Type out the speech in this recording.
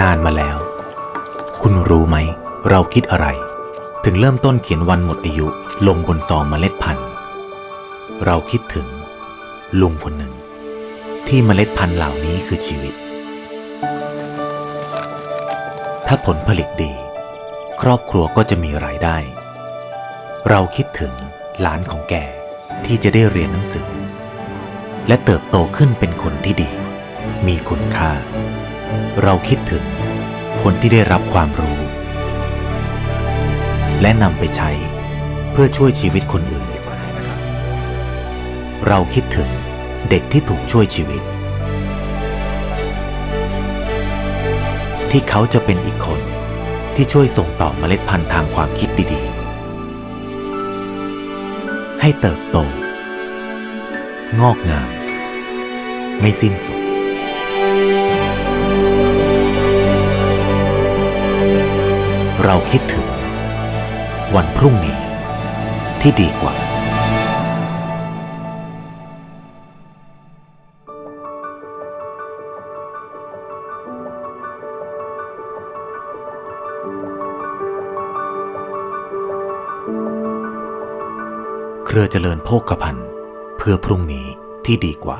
นานมาแล้ว คุณรู้ไหม เราคิดอะไร ถึงเริ่มต้นเขียนวันหมดอายุลงบนซองเมล็ดพันธุ์ เราคิดถึง ลุงคนหนึ่ง ที่เมล็ดพันธุ์เหล่านี้คือชีวิต ถ้าผลผลิตดี ครอบครัวก็จะมีรายได้ เราคิดถึงหลานของแกที่จะได้เรียนหนังสือ และเติบโตขึ้นเป็นคนที่ดี มีคุณค่า เราคิดถึงคนที่ได้รับความรู้ และนำไปใช้เพื่อช่วยชีวิตคนอื่น เราคิดถึงเด็กที่ถูกช่วยชีวิต ที่เขาจะเป็นอีกคนที่ช่วยส่งต่อเมล็ดพันธุ์ทางความคิดดีๆ ให้เติบโต งอกงาม ไม่สิ้นสุด เราคิดถึง วันพรุ่งนี้ที่ดีกว่า เครือเจริญโภคภัณฑ์เพื่อพรุ่งนี้ที่ดีกว่า